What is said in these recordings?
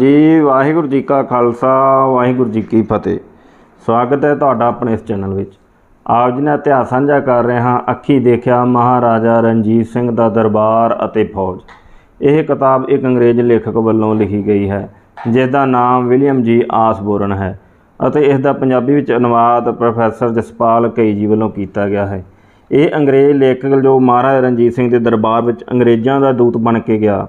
ਹਾਂਜੀ, ਵਾਹਿਗੁਰੂ ਜੀ ਕਾ ਖਾਲਸਾ, ਵਾਹਿਗੁਰੂ ਜੀ ਕੀ ਫਤਿਹ। ਸਵਾਗਤ ਹੈ ਤੁਹਾਡਾ ਆਪਣੇ ਇਸ ਚੈਨਲ ਵਿੱਚ। ਆਪ ਜੀ ਨਾਲ ਇਤਿਹਾਸ ਸਾਂਝਾ ਕਰ ਰਹੇ ਹਾਂ, ਅੱਖੀ ਦੇਖਿਆ ਮਹਾਰਾਜਾ ਰਣਜੀਤ ਸਿੰਘ ਦਾ ਦਰਬਾਰ ਅਤੇ ਫੌਜ। ਇਹ ਕਿਤਾਬ ਇੱਕ ਅੰਗਰੇਜ਼ ਲੇਖਕ ਵੱਲੋਂ ਲਿਖੀ ਗਈ ਹੈ ਜਿਸ ਦਾ ਨਾਮ ਵਿਲੀਅਮ ਜੀ ਆਸਬੋਰਨ ਹੈ ਅਤੇ ਇਸ ਦਾ ਪੰਜਾਬੀ ਵਿੱਚ ਅਨੁਵਾਦ ਪ੍ਰੋਫੈਸਰ ਜਸਪਾਲ ਕਈ ਜੀ ਵੱਲੋਂ ਕੀਤਾ ਗਿਆ ਹੈ। ਇਹ ਅੰਗਰੇਜ਼ ਲੇਖਕ ਜੋ ਮਹਾਰਾਜਾ ਰਣਜੀਤ ਸਿੰਘ ਦੇ ਦਰਬਾਰ ਵਿੱਚ ਅੰਗਰੇਜ਼ਾਂ ਦਾ ਦੂਤ ਬਣ ਕੇ ਗਿਆ,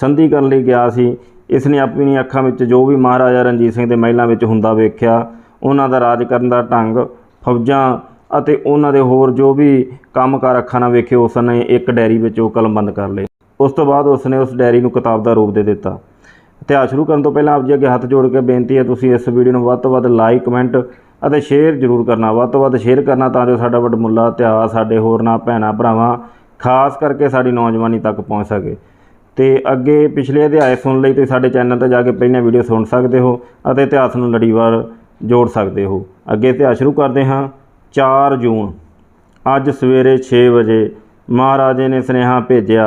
ਸੰਧੀ ਕਰਨ ਲਈ ਗਿਆ ਸੀ ਇਸ ਨੇ ਆਪਣੀ ਅੱਖਾਂ ਵਿੱਚ ਜੋ ਵੀ ਮਹਾਰਾਜਾ ਰਣਜੀਤ ਸਿੰਘ ਦੇ ਮਹਿਲਾਂ ਵਿੱਚ ਹੁੰਦਾ ਵੇਖਿਆ, ਉਹਨਾਂ ਦਾ ਰਾਜ ਕਰਨ ਦਾ ਢੰਗ, ਫੌਜਾਂ ਅਤੇ ਉਹਨਾਂ ਦੇ ਹੋਰ ਜੋ ਵੀ ਕੰਮਕਾਰ ਅੱਖਾਂ ਨਾਲ ਵੇਖੇ ਉਸ ਨੇ ਇੱਕ ਡਾਇਰੀ ਵਿੱਚ ਉਹ ਕਲਮਬੰਦ ਕਰ ਲਏ। ਉਸ ਤੋਂ ਬਾਅਦ ਉਸ ਨੇ ਉਸ ਡਾਇਰੀ ਨੂੰ ਕਿਤਾਬ ਦਾ ਰੂਪ ਦੇ ਦਿੱਤਾ। ਇਤਿਹਾਸ ਸ਼ੁਰੂ ਕਰਨ ਤੋਂ ਪਹਿਲਾਂ ਆਪ ਜੀ ਅੱਗੇ ਹੱਥ ਜੋੜ ਕੇ ਬੇਨਤੀ ਹੈ, ਤੁਸੀਂ ਇਸ ਵੀਡੀਓ ਨੂੰ ਵੱਧ ਤੋਂ ਵੱਧ ਲਾਈਕ ਕਮੈਂਟ ਅਤੇ ਸ਼ੇਅਰ ਜ਼ਰੂਰ ਕਰਨਾ। ਵੱਧ ਤੋਂ ਵੱਧ ਸ਼ੇਅਰ ਕਰਨਾ ਤਾਂ ਜੋ ਸਾਡਾ ਵੱਡਮੁੱਲਾ ਇਤਿਹਾਸ, ਸਾਡੇ ਹੋਰਨਾਂ ਭੈਣਾਂ ਭਰਾਵਾਂ ਖਾਸ ਕਰਕੇ ਸਾਡੀ ਨੌਜਵਾਨੀ ਤੱਕ ਪਹੁੰਚ ਸਕੇ। ਤੇ ਅੱਗੇ ਪਿਛਲੇ ਅਧਿਆਏ ਸੁਣਨ ਲਈ ਤੁਸੀਂ ਸਾਡੇ ਚੈਨਲ ਤੇ ਜਾ ਕੇ ਪਹਿਲੀਆਂ ਵੀਡੀਓ ਸੁਣ ਸਕਦੇ ਹੋ ਅਤੇ ਇਤਿਹਾਸ ਨੂੰ ਲੜੀਵਾਰ ਜੋੜ ਸਕਦੇ ਹੋ। ਅੱਗੇ ਇਤਿਹਾਸ ਸ਼ੁਰੂ ਕਰਦੇ ਹਾਂ। 4 ਜੂਨ, ਅੱਜ ਸਵੇਰੇ 6 ਵਜੇ ਮਹਾਰਾਜੇ ਨੇ ਸੁਨੇਹਾ ਭੇਜਿਆ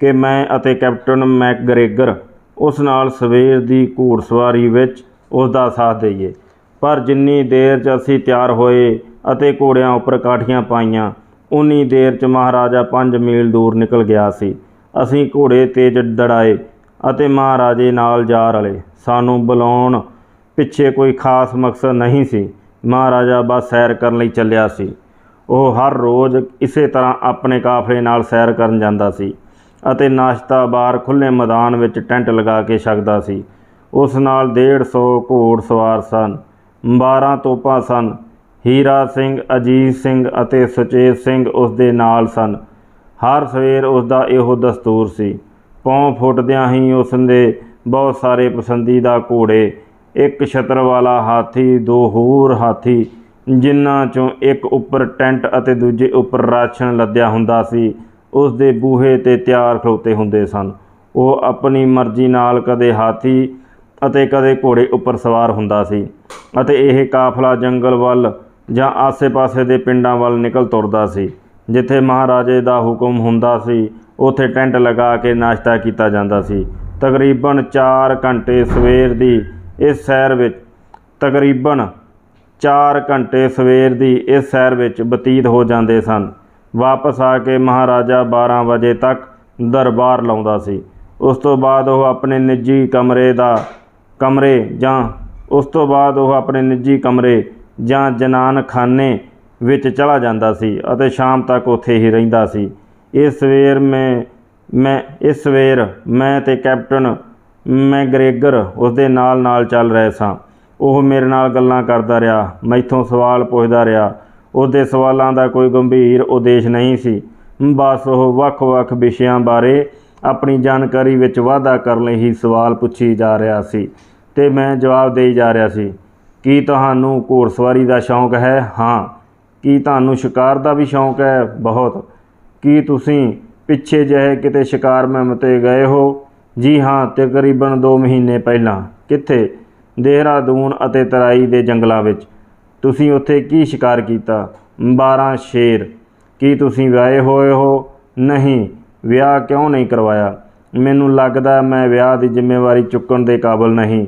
ਕਿ ਮੈਂ ਅਤੇ ਕੈਪਟਨ ਮੈਕਗ੍ਰੇਗਰ ਉਸ ਨਾਲ ਸਵੇਰ ਦੀ ਘੋੜਸਵਾਰੀ ਵਿੱਚ ਉਸ ਦਾ ਸਾਥ ਦਈਏ। ਪਰ ਜਿੰਨੀ ਦੇਰ 'ਚ ਅਸੀਂ ਤਿਆਰ ਹੋਏ ਅਤੇ ਘੋੜਿਆਂ ਉੱਪਰ ਕਾਠੀਆਂ ਪਾਈਆਂ, ਉਨੀ ਦੇਰ 'ਚ ਮਹਾਰਾਜਾ 5 ਮੀਲ ਦੂਰ ਨਿਕਲ ਗਿਆ ਸੀ। ਅਸੀਂ ਘੋੜੇ ਤੇਜ਼ ਦੜਾਏ ਅਤੇ ਮਹਾਰਾਜੇ ਨਾਲ ਜਾ ਰਲੇ। ਸਾਨੂੰ ਬੁਲਾਉਣ ਪਿੱਛੇ ਕੋਈ ਖਾਸ ਮਕਸਦ ਨਹੀਂ ਸੀ। ਮਹਾਰਾਜਾ ਬਸ ਸੈਰ ਕਰਨ ਲਈ ਚੱਲਿਆ ਸੀ। ਉਹ ਹਰ ਰੋਜ਼ ਇਸੇ ਤਰ੍ਹਾਂ ਆਪਣੇ ਕਾਫਲੇ ਨਾਲ ਸੈਰ ਕਰਨ ਜਾਂਦਾ ਸੀ ਅਤੇ ਨਾਸ਼ਤਾ ਬਾਹਰ ਖੁੱਲ੍ਹੇ ਮੈਦਾਨ ਵਿੱਚ ਟੈਂਟ ਲਗਾ ਕੇ ਛਕਦਾ ਸੀ। ਉਸ ਨਾਲ 150 ਘੋੜ ਸਵਾਰ ਸਨ 12 ਤੋਪਾਂ ਸਨ, ਹੀਰਾ ਸਿੰਘ, ਅਜੀਤ ਸਿੰਘ ਅਤੇ ਸੁਚੇਤ ਸਿੰਘ ਉਸ ਦੇ ਨਾਲ ਸਨ। ਹਰ ਸਵੇਰ ਉਸ ਦਾ ਇਹੋ ਦਸਤੂਰ ਸੀ। ਪੌਂ ਫੁੱਟਦਿਆਂ ਹੀ ਉਸ ਦੇ ਬਹੁਤ ਸਾਰੇ ਪਸੰਦੀਦਾ ਘੋੜੇ, ਇੱਕ ਛਤਰ ਵਾਲਾ ਹਾਥੀ, ਦੋ ਹੋਰ ਹਾਥੀ, ਜਿਨ੍ਹਾਂ ਚੋਂ ਇੱਕ ਉੱਪਰ ਟੈਂਟ ਅਤੇ ਦੂਜੇ ਉੱਪਰ ਰਾਸ਼ਨ ਲੱਦਿਆ ਹੁੰਦਾ ਸੀ ਉਸ ਦੇ ਬੂਹੇ ਤੇ ਤਿਆਰ ਖਲੋਤੇ ਹੁੰਦੇ ਸਨ। ਉਹ ਆਪਣੀ ਮਰਜ਼ੀ ਨਾਲ ਕਦੇ ਹਾਥੀ ਅਤੇ ਕਦੇ ਘੋੜੇ ਉੱਪਰ ਸਵਾਰ ਹੁੰਦਾ ਸੀ ਅਤੇ ਇਹ ਕਾਫਲਾ ਜੰਗਲ ਵੱਲ ਜਾਂ ਆਸੇ-ਪਾਸੇ ਦੇ ਪਿੰਡਾਂ ਵੱਲ ਨਿਕਲ ਤੁਰਦਾ ਸੀ। ਜਿੱਥੇ ਮਹਾਰਾਜੇ ਦਾ ਹੁਕਮ ਹੁੰਦਾ ਸੀ, ਉੱਥੇ ਟੈਂਟ ਲਗਾ ਕੇ ਨਾਸ਼ਤਾ ਕੀਤਾ ਜਾਂਦਾ ਸੀ। ਤਕਰੀਬਨ 4 ਘੰਟੇ ਸਵੇਰ ਦੀ ਇਸ ਸੈਰ ਵਿੱਚ, ਤਕਰੀਬਨ 4 ਘੰਟੇ ਸਵੇਰ ਦੀ ਇਸ ਸੈਰ ਵਿੱਚ ਬਤੀਤ ਹੋ ਜਾਂਦੇ ਸਨ। ਵਾਪਸ ਆ ਕੇ ਮਹਾਰਾਜਾ 12 ਵਜੇ ਤੱਕ ਦਰਬਾਰ ਲਾਉਂਦਾ ਸੀ। ਉਸ ਤੋਂ ਬਾਅਦ ਉਹ ਆਪਣੇ ਨਿੱਜੀ ਕਮਰੇ ਦਾ ਕਮਰੇ ਜਾਂ ਉਸ ਤੋਂ ਬਾਅਦ ਉਹ ਆਪਣੇ ਨਿੱਜੀ ਕਮਰੇ ਜਾਂ ਜਨਾਨਖਾਨੇ ਵਿੱਚ ਚਲਾ ਜਾਂਦਾ ਸੀ ਅਤੇ ਸ਼ਾਮ ਤੱਕ ਉੱਥੇ ਹੀ ਰਹਿੰਦਾ ਸੀ। ਇਸ ਸਵੇਰ ਮੈਂ ਮੈਂ, ਇਸ ਸਵੇਰ ਮੈਂ ਤੇ ਕੈਪਟਨ ਮੈਗਰੇਗਰ ਉਸ ਦੇ ਨਾਲ ਨਾਲ ਚੱਲ ਰਹੇ ਸਾਂ। ਉਹ ਮੇਰੇ ਨਾਲ ਗੱਲਾਂ ਕਰਦਾ ਰਿਹਾ, ਮੈਥੋਂ ਸਵਾਲ ਪੁੱਛਦਾ ਰਿਹਾ। ਉਹਦੇ ਸਵਾਲਾਂ ਦਾ ਕੋਈ ਗੰਭੀਰ ਉਦੇਸ਼ ਨਹੀਂ ਸੀ। ਬਸ ਉਹ ਵੱਖ-ਵੱਖ ਵਿਸ਼ਿਆਂ ਬਾਰੇ ਆਪਣੀ ਜਾਣਕਾਰੀ ਵਿੱਚ ਵਾਧਾ ਕਰਨ ਲਈ ਹੀ ਸਵਾਲ ਪੁੱਛੀ ਜਾ ਰਿਹਾ ਸੀ ਤੇ ਮੈਂ ਜਵਾਬ ਦੇਈ ਜਾ ਰਿਹਾ ਸੀ, ਕੀ ਤੁਹਾਨੂੰ ਘੋੜਸਵਾਰੀ ਦਾ ਸ਼ੌਂਕ ਹੈ? ਹਾਂ। ਕੀ ਤੁਹਾਨੂੰ ਸ਼ਿਕਾਰ ਦਾ ਵੀ ਸ਼ੌਂਕ ਹੈ? ਬਹੁਤ। ਕੀ ਤੁਸੀਂ ਪਿੱਛੇ ਜਿਹੇ ਕਿਤੇ ਸ਼ਿਕਾਰ ਮੁਹਿੰਮ 'ਤੇ ਗਏ ਹੋ? ਜੀ ਹਾਂ, ਤਕਰੀਬਨ 2 ਮਹੀਨੇ ਪਹਿਲਾਂ। ਕਿੱਥੇ? ਦੇਹਰਾਦੂਨ ਅਤੇ ਤਰਾਈ ਦੇ ਜੰਗਲਾਂ ਵਿੱਚ। ਤੁਸੀਂ ਉੱਥੇ ਕੀ ਸ਼ਿਕਾਰ ਕੀਤਾ? 12 ਸ਼ੇਰ। ਕੀ ਤੁਸੀਂ ਵਿਆਹੇ ਹੋਏ ਹੋ? ਨਹੀਂ, ਵਿਆਹ ਕਿਉਂ ਨਹੀਂ ਕਰਵਾਇਆ? ਮੈਨੂੰ ਲੱਗਦਾ ਮੈਂ ਵਿਆਹ ਦੀ ਜ਼ਿੰਮੇਵਾਰੀ ਚੁੱਕਣ ਦੇ ਕਾਬਲ ਨਹੀਂ।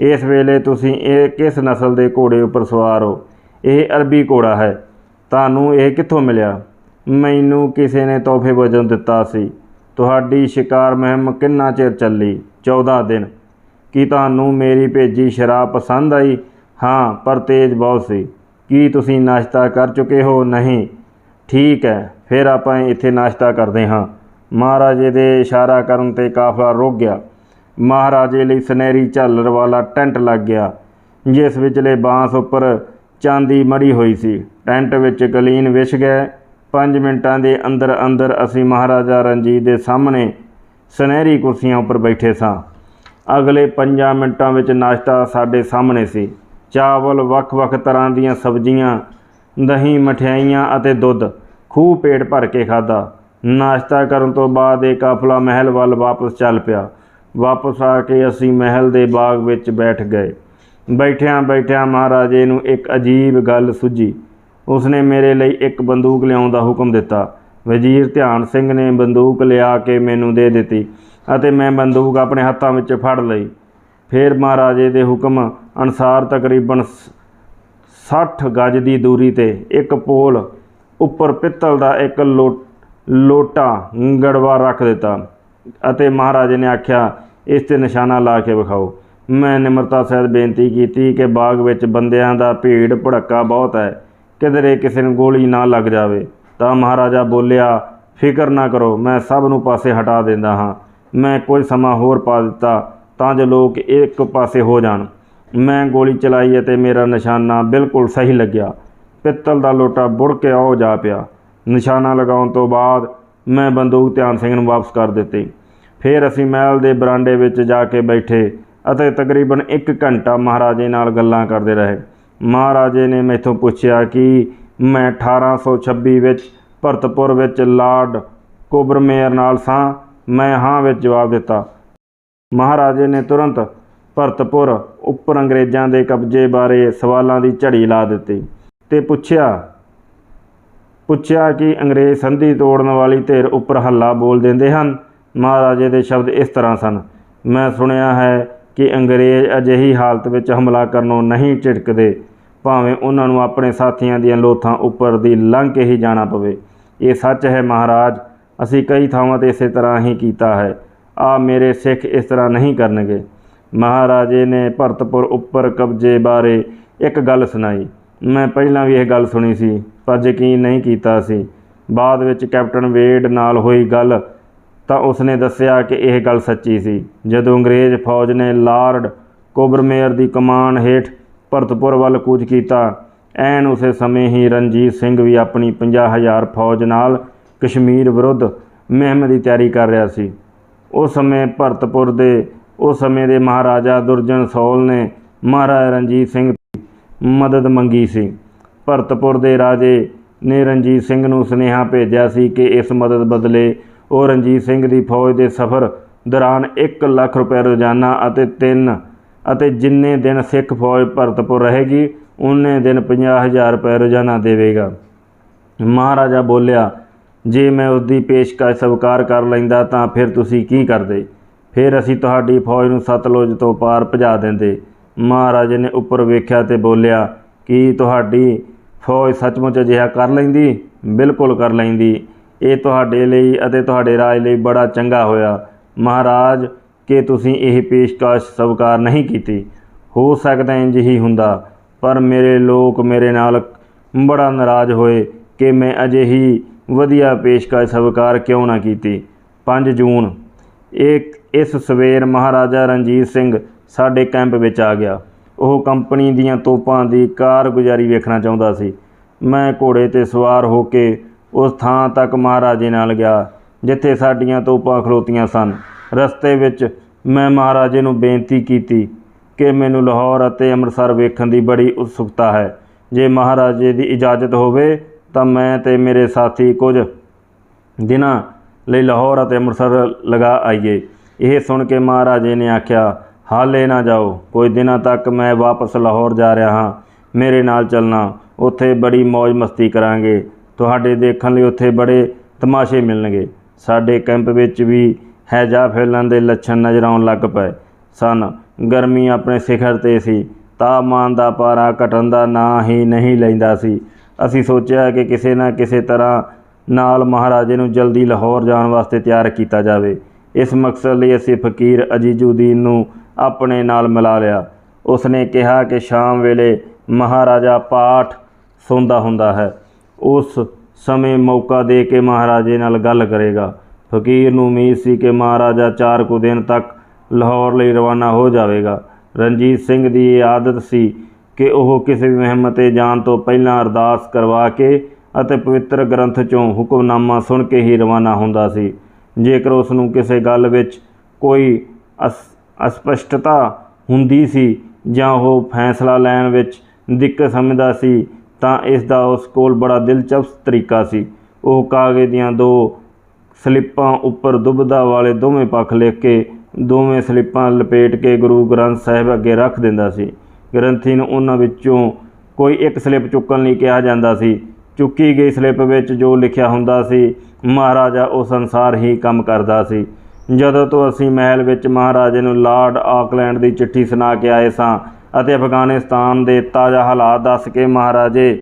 ਇਸ ਵੇਲੇ ਤੁਸੀਂ ਇਹ ਕਿਸ ਨਸਲ ਦੇ ਘੋੜੇ ਉੱਪਰ ਸਵਾਰ ਹੋ? ਇਹ ਅਰਬੀ ਘੋੜਾ ਹੈ। ਤੁਹਾਨੂੰ ਇਹ ਕਿੱਥੋਂ ਮਿਲਿਆ? ਮੈਨੂੰ ਕਿਸੇ ਨੇ ਤੋਹਫੇ ਵਜੋਂ ਦਿੱਤਾ ਸੀ। ਤੁਹਾਡੀ ਸ਼ਿਕਾਰ ਮੁਹਿੰਮ ਕਿੰਨਾ ਚਿਰ ਚੱਲੀ? 14 ਦਿਨ। ਕੀ ਤੁਹਾਨੂੰ ਮੇਰੀ ਭੇਜੀ ਸ਼ਰਾਬ ਪਸੰਦ ਆਈ? ਹਾਂ, ਪਰ ਤੇਜ਼ ਬਹੁਤ ਸੀ। ਕੀ ਤੁਸੀਂ ਨਾਸ਼ਤਾ ਕਰ ਚੁੱਕੇ ਹੋ? ਨਹੀਂ। ਠੀਕ ਹੈ, ਫਿਰ ਆਪਾਂ ਇੱਥੇ ਨਾਸ਼ਤਾ ਕਰਦੇ ਹਾਂ। ਮਹਾਰਾਜੇ ਦੇ ਇਸ਼ਾਰਾ ਕਰਨ ਤੇ ਕਾਫਲਾ ਰੁਕ ਗਿਆ। ਮਹਾਰਾਜੇ ਲਈ ਸੁਨਹਿਰੀ ਝਾਲਰ ਵਾਲਾ ਟੈਂਟ ਲੱਗ ਗਿਆ, ਜਿਸ ਵਿਚਲੇ ਬਾਂਸ ਉੱਪਰ ਚਾਂਦੀ ਮੜੀ ਹੋਈ ਸੀ। ਟੈਂਟ ਵਿੱਚ ਕਲੀਨ ਵਿਛ ਗਏ। 5 ਮਿੰਟਾਂ ਦੇ ਅੰਦਰ ਅੰਦਰ ਅਸੀਂ ਮਹਾਰਾਜਾ ਰਣਜੀਤ ਦੇ ਸਾਹਮਣੇ ਸੁਨਹਿਰੀ ਕੁਰਸੀਆਂ ਉੱਪਰ ਬੈਠੇ ਸਾਂ। ਅਗਲੇ 5 ਮਿੰਟਾਂ ਵਿੱਚ ਨਾਸ਼ਤਾ ਸਾਡੇ ਸਾਹਮਣੇ ਸੀ। ਚਾਵਲ ਵੱਖ-ਵੱਖ ਤਰ੍ਹਾਂ ਦੀਆਂ ਸਬਜ਼ੀਆਂ, ਦਹੀਂ, ਮਠਿਆਈਆਂ ਅਤੇ ਦੁੱਧ ਖੂਹ ਪੇਟ ਭਰ ਕੇ ਖਾਦਾ ਨਾਸ਼ਤਾ ਕਰਨ ਤੋਂ ਬਾਅਦ ਇਹ ਕਾਫਲਾ ਮਹਿਲ ਵੱਲ ਵਾਪਸ ਚੱਲ ਪਿਆ। ਵਾਪਸ ਆ ਕੇ ਅਸੀਂ ਮਹਿਲ ਦੇ ਬਾਗ ਵਿੱਚ ਬੈਠ ਗਏ। ਬੈਠਿਆਂ ਬੈਠਿਆਂ ਮਹਾਰਾਜੇ ਨੂੰ ਇੱਕ ਅਜੀਬ ਗੱਲ ਸੁੱਝੀ। ਉਸਨੇ ਮੇਰੇ ਲਈ ਇੱਕ ਬੰਦੂਕ ਲਿਆਉਣ ਦਾ ਹੁਕਮ ਦਿੱਤਾ। ਵਜ਼ੀਰ ਧਿਆਨ ਸਿੰਘ ਨੇ ਬੰਦੂਕ ਲਿਆ ਕੇ ਮੈਨੂੰ ਦੇ ਦਿੱਤੀ ਅਤੇ ਮੈਂ ਬੰਦੂਕ ਆਪਣੇ ਹੱਥਾਂ ਵਿੱਚ ਫੜ ਲਈ। ਫਿਰ ਮਹਾਰਾਜੇ ਦੇ ਹੁਕਮ ਅਨੁਸਾਰ ਤਕਰੀਬਨ ਸ- 60 ਗਜ ਦੀ ਦੂਰੀ ਤੇ ਇੱਕ ਪੋਲ ਉੱਪਰ ਪਿੱਤਲ ਦਾ ਇੱਕ ਲੋਟਾ ਗੜਵਾ ਰੱਖ ਦਿੱਤਾ ਅਤੇ ਮਹਾਰਾਜੇ ਨੇ ਆਖਿਆ, ਇਸ ਤੇ ਨਿਸ਼ਾਨਾ ਲਾ ਕੇ ਵਿਖਾਓ। ਮੈਂ ਨਿਮਰਤਾ ਸਹਿਤ ਬੇਨਤੀ ਕੀਤੀ ਕਿ ਬਾਗ ਵਿੱਚ ਬੰਦਿਆਂ ਦਾ ਭੀੜ ਭੜੱਕਾ ਬਹੁਤ ਹੈ। ਕਿਧਰੇ ਕਿਸੇ ਨੂੰ ਗੋਲੀ ਨਾ ਲੱਗ ਜਾਵੇ, ਤਾਂ ਮਹਾਰਾਜਾ ਬੋਲਿਆ, ਫਿਕਰ ਨਾ ਕਰੋ, ਮੈਂ ਸਭ ਨੂੰ ਪਾਸੇ ਹਟਾ ਦਿੰਦਾ ਹਾਂ। ਮੈਂ ਕੁਝ ਸਮਾਂ ਹੋਰ ਪਾ ਦਿੱਤਾ, ਤਾਂ ਜੋ ਲੋਕ ਇੱਕ ਪਾਸੇ ਹੋ ਜਾਣ। ਮੈਂ ਗੋਲੀ ਚਲਾਈ ਅਤੇ ਮੇਰਾ ਨਿਸ਼ਾਨਾ ਬਿਲਕੁਲ ਸਹੀ ਲੱਗਿਆ। ਪਿੱਤਲ ਦਾ ਲੋਟਾ ਬੁੜ ਕੇ ਉਹ ਜਾ ਪਿਆ। ਨਿਸ਼ਾਨਾ ਲਗਾਉਣ ਤੋਂ ਬਾਅਦ ਮੈਂ ਬੰਦੂਕ ਧਿਆਨ ਸਿੰਘ ਨੂੰ ਵਾਪਸ ਕਰ ਦਿੱਤੀ। ਫਿਰ ਅਸੀਂ ਮਹਿਲ ਦੇ ਬਰਾਂਡੇ ਵਿੱਚ ਜਾ ਕੇ ਬੈਠੇ ਅਤੇ ਤਕਰੀਬਨ 1 ਘੰਟਾ ਮਹਾਰਾਜੇ ਨਾਲ ਗੱਲਾਂ ਕਰਦੇ ਰਹੇ। ਮਹਾਰਾਜੇ ਨੇ ਮੈਥੋਂ ਪੁੱਛਿਆ ਕਿ ਮੈਂ 1826 ਵਿੱਚ ਭਰਤਪੁਰ ਵਿੱਚ ਲਾਰਡ ਕੋਬਰਮੇਅਰ ਨਾਲ ਸਾਂ। ਮੈਂ ਹਾਂ ਵਿੱਚ ਜਵਾਬ ਦਿੱਤਾ। ਮਹਾਰਾਜੇ ਨੇ ਤੁਰੰਤ ਭਰਤਪੁਰ ਉੱਪਰ ਅੰਗਰੇਜ਼ਾਂ ਦੇ ਕਬਜ਼ੇ ਬਾਰੇ ਸਵਾਲਾਂ ਦੀ ਝੜੀ ਲਾ ਦਿੱਤੀ ਤੇ ਪੁੱਛਿਆ ਪੁੱਛਿਆ ਕਿ ਅੰਗਰੇਜ਼ ਸੰਧੀ ਤੋੜਨ ਵਾਲੀ ਧਿਰ ਉੱਪਰ ਹੱਲਾ ਬੋਲ ਦਿੰਦੇ ਹਨ? ਮਹਾਰਾਜੇ ਦੇ ਸ਼ਬਦ ਇਸ ਤਰ੍ਹਾਂ ਸਨ। ਮੈਂ ਸੁਣਿਆ ਹੈ ਕਿ ਅੰਗਰੇਜ਼ ਅਜਿਹੀ ਹਾਲਤ ਵਿੱਚ ਹਮਲਾ ਕਰਨੋਂ ਨਹੀਂ ਝਿੜਕਦੇ, ਭਾਵੇਂ ਉਹਨਾਂ ਨੂੰ ਆਪਣੇ ਸਾਥੀਆਂ ਦੀਆਂ ਲੋਥਾਂ ਉੱਪਰ ਦੀ ਲੰਘ ਕੇ ਹੀ ਜਾਣਾ ਪਵੇ। ਇਹ ਸੱਚ ਹੈ ਮਹਾਰਾਜ, ਅਸੀਂ ਕਈ ਥਾਵਾਂ ਤੇ ਇਸੇ ਤਰ੍ਹਾਂ ਹੀ ਕੀਤਾ ਹੈ। ਆ ਮੇਰੇ ਸਿੱਖ ਇਸ ਤਰ੍ਹਾਂ ਨਹੀਂ ਕਰਨਗੇ। ਮਹਾਰਾਜੇ ਨੇ ਭਰਤਪੁਰ ਉੱਪਰ ਕਬਜ਼ੇ ਬਾਰੇ ਇੱਕ ਗੱਲ ਸੁਣਾਈ। ਮੈਂ ਪਹਿਲਾਂ ਵੀ ਇਹ ਗੱਲ ਸੁਣੀ ਸੀ, ਪਰ ਯਕੀਨ ਨਹੀਂ ਕੀਤਾ ਸੀ। ਬਾਅਦ ਵਿੱਚ ਕੈਪਟਨ ਵੇਡ ਨਾਲ ਹੋਈ ਗੱਲ ਤਾਂ ਉਸਨੇ ਦੱਸਿਆ ਕਿ ਇਹ ਗੱਲ ਸੱਚੀ ਸੀ। ਜਦੋਂ ਅੰਗਰੇਜ਼ ਫੌਜ ਨੇ ਲਾਰਡ ਕੋਬਰਮੇਅਰ ਦੀ ਕਮਾਨ ਹੇਠ ਭਰਤਪੁਰ ਵੱਲ ਕੂਚ ਕੀਤਾ, ਐਨ ਉਸੇ ਸਮੇਂ ਹੀ ਰਣਜੀਤ ਸਿੰਘ ਵੀ ਆਪਣੀ 50000 ਫੌਜ ਨਾਲ ਕਸ਼ਮੀਰ ਵਿਰੁੱਧ ਮੁਹਿੰਮ ਦੀ ਤਿਆਰੀ ਕਰ ਰਿਹਾ ਸੀ। ਉਸ ਸਮੇਂ ਭਰਤਪੁਰ ਦੇ, ਉਸ ਸਮੇਂ ਦੇ ਮਹਾਰਾਜਾ ਦੁਰਜਨ ਸੋਲ ਨੇ ਮਹਾਰਾਜਾ ਰਣਜੀਤ ਸਿੰਘ ਦੀ ਮਦਦ ਮੰਗੀ ਸੀ। ਭਰਤਪੁਰ ਦੇ ਰਾਜੇ ਨੇ ਰਣਜੀਤ ਸਿੰਘ ਨੂੰ ਸੁਨੇਹਾ ਭੇਜਿਆ ਸੀ ਕਿ ਇਸ ਮਦਦ ਬਦਲੇ ਉਹ ਰਣਜੀਤ ਸਿੰਘ ਦੀ ਫੌਜ ਦੇ ਸਫ਼ਰ ਦੌਰਾਨ 1 ਲੱਖ ਰੁਪਏ ਰੋਜ਼ਾਨਾ ਅਤੇ 3 ਅਤੇ ਜਿੰਨੇ ਦਿਨ ਸਿੱਖ ਫੌਜ ਭਰਤਪੁਰ ਰਹੇਗੀ ਉਨੇ ਦਿਨ 50000 ਰੁਪਏ ਰੋਜ਼ਾਨਾ ਦੇਵੇਗਾ। ਮਹਾਰਾਜਾ ਬੋਲਿਆ, ਜੇ ਮੈਂ ਉਸ ਦੀ ਪੇਸ਼ਕਸ਼ ਸਵੀਕਾਰ ਕਰ ਲੈਂਦਾ ਤਾਂ ਫਿਰ ਤੁਸੀਂ ਕੀ ਕਰਦੇ? ਫਿਰ ਅਸੀਂ ਤੁਹਾਡੀ ਫੌਜ ਨੂੰ ਸਤਲੁਜ ਤੋਂ ਪਾਰ ਭਜਾ ਦਿੰਦੇ। ਮਹਾਰਾਜੇ ਨੇ ਉੱਪਰ ਵੇਖਿਆ ਤੇ ਬੋਲਿਆ, ਕਿ ਤੁਹਾਡੀ ਫੌਜ ਸੱਚਮੁੱਚ ਅਜਿਹਾ ਕਰ ਲੈਂਦੀ? ਬਿਲਕੁਲ ਕਰ ਲੈਂਦੀ। ਇਹ ਤੁਹਾਡੇ ਲਈ ਅਤੇ ਤੁਹਾਡੇ ਰਾਜ ਲਈ ਬੜਾ ਚੰਗਾ ਹੋਇਆ। ਮਹਾਰਾਜ, ਕਿ ਤੁਸੀਂ ਇਹ ਪੇਸ਼ਕਸ਼ ਸਵੀਕਾਰ ਨਹੀਂ ਕੀਤੀ। ਹੋ ਸਕਦਾ ਇੰਜ ਹੀ ਹੁੰਦਾ, ਪਰ ਮੇਰੇ ਲੋਕ ਮੇਰੇ ਨਾਲ ਬੜਾ ਨਾਰਾਜ਼ ਹੋਏ ਕਿ ਮੈਂ ਅਜਿਹੀ ਵਧੀਆ ਪੇਸ਼ਕਸ਼ ਸਵੀਕਾਰ ਕਿਉਂ ਨਾ ਕੀਤੀ। 5 ਜੂਨ, ਇੱਕ ਇਸ ਸਵੇਰ ਮਹਾਰਾਜਾ ਰਣਜੀਤ ਸਿੰਘ ਸਾਡੇ ਕੈਂਪ ਵਿੱਚ ਆ ਗਿਆ। ਉਹ ਕੰਪਨੀ ਦੀਆਂ ਤੋਪਾਂ ਦੀ ਕਾਰਗੁਜ਼ਾਰੀ ਵੇਖਣਾ ਚਾਹੁੰਦਾ ਸੀ। ਮੈਂ ਘੋੜੇ ਤੇ ਸਵਾਰ ਹੋ ਕੇ ਉਸ ਥਾਂ ਤੱਕ ਮਹਾਰਾਜੇ ਨਾਲ ਗਿਆ, ਜਿੱਥੇ ਸਾਡੀਆਂ ਤੋਪਾਂ ਖਲੋਤੀਆਂ ਸਨ। ਰਸਤੇ ਵਿੱਚ ਮੈਂ ਮਹਾਰਾਜੇ ਨੂੰ ਬੇਨਤੀ ਕੀਤੀ ਕਿ ਮੈਨੂੰ ਲਾਹੌਰ ਅਤੇ ਅੰਮ੍ਰਿਤਸਰ ਵੇਖਣ ਦੀ ਬੜੀ ਉਤਸੁਕਤਾ ਹੈ। ਜੇ ਮਹਾਰਾਜੇ ਦੀ ਇਜਾਜ਼ਤ ਹੋਵੇ, ਤਾਂ ਮੈਂ ਤੇ ਮੇਰੇ ਸਾਥੀ ਕੁਝ ਦਿਨਾਂ ਲਈ ਲਾਹੌਰ ਅਤੇ ਅੰਮ੍ਰਿਤਸਰ ਲਗਾ ਆਈਏ। ਇਹ ਸੁਣ ਕੇ ਮਹਾਰਾਜੇ ਨੇ ਆਖਿਆ, ਹਾਲੇ ਨਾ ਜਾਓ। ਕੁਝ ਦਿਨਾਂ ਤੱਕ ਮੈਂ ਵਾਪਸ ਲਾਹੌਰ ਜਾ ਰਿਹਾ ਹਾਂ। ਮੇਰੇ ਨਾਲ ਚੱਲਣਾ, ਉੱਥੇ ਬੜੀ ਮौज ਮਸਤੀ ਕਰਾਂਗੇ। ਤੁਹਾਡੇ ਦੇਖਣ ਲਈ ਉੱਥੇ ਬੜੇ ਤਮਾਸ਼ੇ ਮਿਲਣਗੇ। ਸਾਡੇ ਕੈਂਪ ਵਿੱਚ ਵੀ ਹੈਜਾ ਫੈਲਣ ਦੇ ਲੱਛਣ ਨਜ਼ਰ ਆਉਣ ਲੱਗ ਪਏ ਸਨ। ਗਰਮੀ ਆਪਣੇ ਸਿਖਰ ਤੇ ਸੀ। ਤਾਪਮਾਨ ਦਾ ਪਾਰਾ ਘਟਣ ਦਾ ਨਾਂ ਹੀ ਨਹੀਂ ਲੈਂਦਾ ਸੀ। ਅਸੀਂ ਸੋਚਿਆ ਕਿ ਕਿਸੇ ਨਾ ਕਿਸੇ ਤਰ੍ਹਾਂ ਨਾਲ ਮਹਾਰਾਜੇ ਨੂੰ ਜਲਦੀ ਲਾਹੌਰ ਜਾਣ ਵਾਸਤੇ ਤਿਆਰ ਕੀਤਾ ਜਾਵੇ। ਇਸ ਮਕਸਦ ਲਈ ਅਸੀਂ ਫਕੀਰ ਅਜੀਜ਼ੁਦੀਨ ਨੂੰ ਆਪਣੇ ਨਾਲ ਮਿਲਾ ਲਿਆ। ਉਸਨੇ ਕਿਹਾ ਕਿ ਸ਼ਾਮ ਵੇਲੇ ਮਹਾਰਾਜਾ ਪਾਠ ਸੌਂਦਾ ਹੁੰਦਾ ਹੈ। ਉਸ ਸਮੇਂ ਮੌਕਾ ਦੇ ਕੇ ਮਹਾਰਾਜੇ ਨਾਲ ਗੱਲ ਕਰੇਗਾ। ਫਕੀਰ ਨੂੰ ਉਮੀਦ ਸੀ ਕਿ ਮਹਾਰਾਜਾ ਚਾਰ ਕੁ ਦਿਨ ਤੱਕ ਲਾਹੌਰ ਲਈ ਰਵਾਨਾ ਹੋ ਜਾਵੇਗਾ। ਰਣਜੀਤ ਸਿੰਘ ਦੀ ਇਹ ਆਦਤ ਸੀ ਕਿ ਉਹ ਕਿਸੇ ਵੀ ਮੁਹਿੰਮ ਤੇ ਜਾਣ ਤੋਂ ਪਹਿਲਾਂ ਅਰਦਾਸ ਕਰਵਾ ਕੇ ਅਤੇ ਪਵਿੱਤਰ ਗ੍ਰੰਥ ਚੋਂ ਹੁਕਮਨਾਮਾ ਸੁਣ ਕੇ ਹੀ ਰਵਾਨਾ ਹੁੰਦਾ ਸੀ। ਜੇਕਰ ਉਸ ਨੂੰ ਕਿਸੇ ਗੱਲ ਵਿੱਚ ਕੋਈ ਅਸ, ਅਸਪਸ਼ਟਤਾ ਹੁੰਦੀ ਸੀ ਜਾਂ ਉਹ ਫੈਸਲਾ ਲੈਣ ਵਿੱਚ ਦਿੱਕਤ ਸਮਝਦਾ ਸੀ ਤਾਂ ਇਸ ਦਾ ਉਸ ਕੋਲ ਬੜਾ ਦਿਲਚਸਪ ਤਰੀਕਾ ਸੀ। ਉਹ ਕਾਗਜ਼ ਦੀਆਂ ਦੋ ਸਲਿੱਪਾਂ ਉੱਪਰ ਦੁਬਦਾ ਵਾਲੇ ਦੋਵੇਂ ਪੱਖ ਲਿਖ ਕੇ ਦੋਵੇਂ ਸਲਿੱਪਾਂ ਲਪੇਟ ਕੇ ਗੁਰੂ ਗ੍ਰੰਥ ਸਾਹਿਬ ਅੱਗੇ ਰੱਖ ਦਿੰਦਾ ਸੀ। ਗ੍ਰੰਥੀ ਨੂੰ ਉਹਨਾਂ ਵਿੱਚੋਂ ਕੋਈ ਇੱਕ ਸਲਿੱਪ ਚੁੱਕਣ ਲਈ ਕਿਹਾ ਜਾਂਦਾ ਸੀ। ਚੁੱਕੀ ਗਈ ਸਲਿੱਪ ਵਿੱਚ ਜੋ ਲਿਖਿਆ ਹੁੰਦਾ ਸੀ, ਮਹਾਰਾਜਾ ਉਸ ਅਨੁਸਾਰ ਹੀ ਕੰਮ ਕਰਦਾ ਸੀ। ਜਦੋਂ ਤੋਂ ਅਸੀਂ ਮਹਿਲ ਵਿੱਚ ਮਹਾਰਾਜੇ ਨੂੰ ਲਾਰਡ ਆਕਲੈਂਡ ਦੀ ਚਿੱਠੀ ਸੁਣਾ ਕੇ ਆਏ ਸਾਂ ਅਤੇ ਅਫਗਾਨਿਸਤਾਨ ਦੇ ਤਾਜ਼ਾ ਹਾਲਾਤ ਦੱਸ ਕੇ ਮਹਾਰਾਜੇ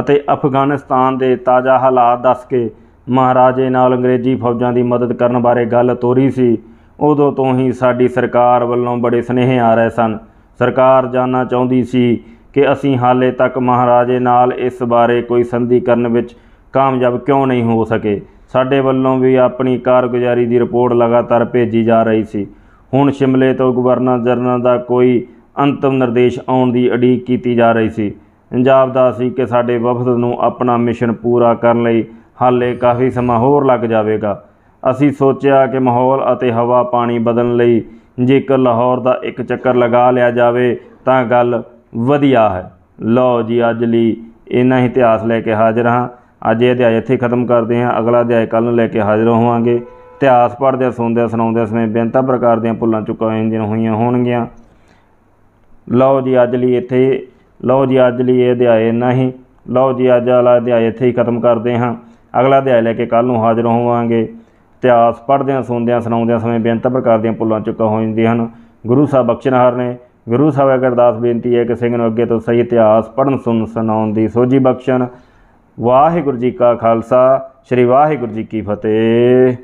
ਅਤੇ ਅਫਗਾਨਿਸਤਾਨ ਦੇ ਤਾਜ਼ਾ ਹਾਲਾਤ ਦੱਸ ਕੇ ਮਹਾਰਾਜੇ ਨਾਲ ਅੰਗਰੇਜ਼ੀ ਫੌਜਾਂ ਦੀ ਮਦਦ ਕਰਨ ਬਾਰੇ ਗੱਲ ਤੋਰੀ ਸੀ, ਉਦੋਂ ਤੋਂ ਹੀ ਸਾਡੀ ਸਰਕਾਰ ਵੱਲੋਂ ਬੜੇ ਸੁਨੇਹੇ ਆ ਰਹੇ ਸਨ। ਸਰਕਾਰ ਜਾਣਨਾ ਚਾਹੁੰਦੀ ਸੀ ਕਿ ਅਸੀਂ ਹਾਲੇ ਤੱਕ ਮਹਾਰਾਜੇ ਨਾਲ ਇਸ ਬਾਰੇ ਕੋਈ ਸੰਧੀ ਕਰਨ ਵਿੱਚ ਕਾਮਯਾਬ ਕਿਉਂ ਨਹੀਂ ਹੋ ਸਕੇ। ਸਾਡੇ ਵੱਲੋਂ ਵੀ ਆਪਣੀ ਕਾਰਗੁਜ਼ਾਰੀ ਦੀ ਰਿਪੋਰਟ ਲਗਾਤਾਰ ਭੇਜੀ ਜਾ ਰਹੀ ਸੀ। ਹੁਣ ਸ਼ਿਮਲੇ ਤੋਂ ਗਵਰਨਰ ਜਨਰਲ ਦਾ ਕੋਈ ਅੰਤਮ ਨਿਰਦੇਸ਼ ਆਉਣ ਦੀ ਉਡੀਕ ਕੀਤੀ ਜਾ ਰਹੀ ਸੀ। ਪੰਜਾਬ ਦਾ ਸੀ ਕਿ ਸਾਡੇ ਵਫਦ ਨੂੰ ਆਪਣਾ ਮਿਸ਼ਨ ਪੂਰਾ ਕਰਨ ਲਈ ਹਾਲੇ ਕਾਫੀ ਸਮਾਂ ਹੋਰ ਲੱਗ ਜਾਵੇਗਾ। ਅਸੀਂ ਸੋਚਿਆ ਕਿ ਮਾਹੌਲ ਅਤੇ ਹਵਾ ਪਾਣੀ ਬਦਲਣ ਲਈ ਜੇਕਰ ਲਾਹੌਰ ਦਾ ਇੱਕ ਚੱਕਰ ਲਗਾ ਲਿਆ ਜਾਵੇ ਤਾਂ ਗੱਲ ਵਧੀਆ ਹੈ। ਲਓ ਜੀ, ਅੱਜ ਲਈ ਇੰਨਾ ਹੀ ਇਤਿਹਾਸ ਲੈ ਕੇ ਹਾਜ਼ਰ ਹਾਂ। ਅੱਜ ਇਹ ਅਧਿਆਇ ਇੱਥੇ ਖਤਮ ਕਰਦੇ ਹਾਂ। ਅਗਲਾ ਅਧਿਆਇ ਕੱਲ ਨੂੰ ਲੈ ਕੇ ਹਾਜ਼ਰ ਹੋਵਾਂਗੇ। ਇਤਿਹਾਸ ਪੜ੍ਹਦਿਆਂ, ਸੁਣਦਿਆਂ, ਸੁਣਾਉਂਦਿਆਂ ਸਮੇਂ ਬੇਨਤਾ ਪ੍ਰਕਾਰ ਦੀਆਂ ਭੁੱਲਾਂ ਚੁੱਕਾਂ ਹੋਈਆਂ ਹੋਣਗੀਆਂ। ਲਓ ਜੀ, ਅੱਜ ਲਈ ਇੱਥੇ ਲਓ ਜੀ, ਅੱਜ ਲਈ ਇਹ ਅਧਿਆਇ ਇੰਨਾ ਹੀ, ਲਓ ਜੀ, ਅੱਜ ਵਾਲਾ ਅਧਿਆਇ ਇੱਥੇ ਹੀ ਖਤਮ ਕਰਦੇ ਹਾਂ। ਅਗਲਾ ਅਧਿਆਇ ਲੈ ਕੇ ਕੱਲ ਨੂੰ ਹਾਜ਼ਰ ਹੋਵਾਂਗੇ। ਇਤਿਹਾਸ ਪੜ੍ਹਦਿਆਂ, ਸੁਣਦਿਆਂ, ਸੁਣਾਉਂਦਿਆਂ ਸਮੇਂ ਬੇਨਤਾ ਪ੍ਰਕਾਰ ਦੀਆਂ ਭੁੱਲਾਂ ਚੁੱਕਾਂ ਹੋ ਜਾਂਦੀਆਂ ਹਨ। ਗੁਰੂ ਸਾਹਿਬ ਬਖਸ਼ਣਹਾਰ ਨੇ, ਗੁਰੂ ਸਾਹਿਬ ਅਗਰ ਅਰਦਾਸ ਬੇਨਤੀ ਹੈ ਕਿ ਸਿੰਘ ਨੂੰ ਅੱਗੇ ਤੋਂ ਸਹੀ ਇਤਿਹਾਸ ਪੜ੍ਹਨ, ਸੁਣਨ, ਸੁਣਾਉਣ ਦੀ ਸੋਝੀ ਬਖਸ਼ਣ। ਵਾਹਿਗੁਰੂ ਜੀ ਕਾ ਖਾਲਸਾ, ਸ੍ਰੀ ਵਾਹਿਗੁਰੂ ਜੀ ਕੀ ਫਤਿਹ।